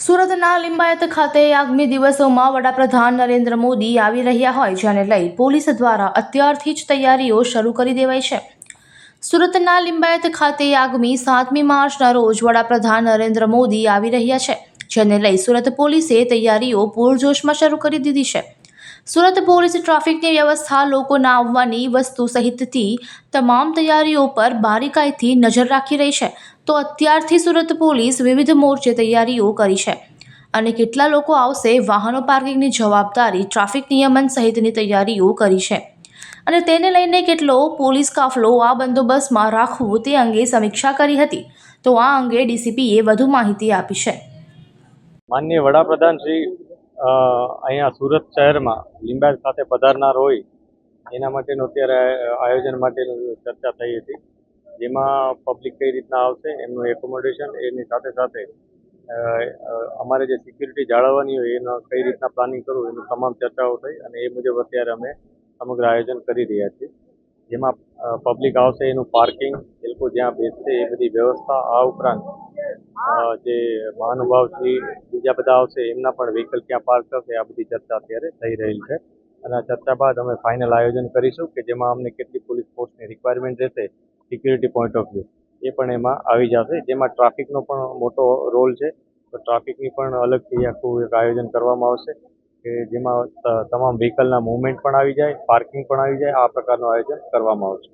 સુરતના લિંબાયત ખાતે આગામી દિવસોમાં વડાપ્રધાન નરેન્દ્ર મોદી આવી રહ્યા હોય, જેને લઈ પોલીસ દ્વારા અત્યારથી જ તૈયારીઓ શરૂ કરી દેવાઈ છે. સુરતના લિંબાયત ખાતે આગામી સાતમી માર્ચના રોજ વડાપ્રધાન નરેન્દ્ર મોદી આવી રહ્યા છે, જેને લઈ સુરત પોલીસે તૈયારીઓ પૂરજોશમાં શરૂ કરી દીધી છે. સુરત પોલીસ ટ્રાફિકની વ્યવસ્થા લોકોના આવવાની વસ્તુ સહિતથી તમામ તૈયારીઓ પર બારીકાઈથી નજર રાખી રહી છે. તો અત્યારથી સુરત પોલીસ વિવિધ મોરચે તૈયારીઓ કરી છે અને કેટલા લોકો આવશે, વાહનો પાર્કિંગની જવાબદારી, ટ્રાફિક નિયમન સહિતની તૈયારીઓ કરી છે. અને તેને લઈને કેટલો પોલીસ કાફલો આ બંદોબસ્તમાં રાખવું તે અંગે સમીક્ષા કરી હતી. તો આ અંગે ડીસીપીએ વધુ માહિતી આપી છે. માનનીય વડાપ્રધાન શ્રી અહીંયા સુરત શહેરમાં લિંબાયત ખાતે પધારનાર હોય, એના માટેનું અત્યારે આયોજન માટેનું ચર્ચા થઈ હતી. જેમાં પબ્લિક કઈ રીતના આવશે, એમનું એકોમોડેશન એની સાથે સાથે અમારે જે સિક્યુરિટી જાળવવાની હોય, એનો કઈ રીતના પ્લાનિંગ કરવું, એનું તમામ ચર્ચાઓ થઈ અને એ મુજબ અત્યારે અમે સમગ્ર આયોજન કરી રહ્યા છીએ. જેમાં પબ્લિક આવશે, એનું પાર્કિંગ એ લોકો જ્યાં બેસશે, એ બધી વ્યવસ્થા આ ઉપરાંત જે મહાનુભાવ છે બીજા બધા આવશે, એમના પણ વ્હીકલ ક્યાં પાર્ક થશે, આ બધી ચર્ચા અત્યારે થઈ રહેલી છે. અને આ ચર્ચા બાદ અમે ફાઇનલ આયોજન કરીશું કે જેમાં અમને કેટલી પોલીસ ફોર્સની રિક્વાયરમેન્ટ રહેશે સિક્યુરિટી પોઈન્ટ ઓફ વ્યૂ એ પણ એમાં આવી જશે. જેમાં ટ્રાફિકનો પણ મોટો રોલ છે. તો ટ્રાફિકની પણ અલગથી આખું એક આયોજન કરવામાં આવશે કે જેમાં તમામ વ્હીકલના મૂવમેન્ટ પણ આવી જાય પાર્કિંગ પણ આવી જાય, આ પ્રકારનું આયોજન કરવામાં આવશે.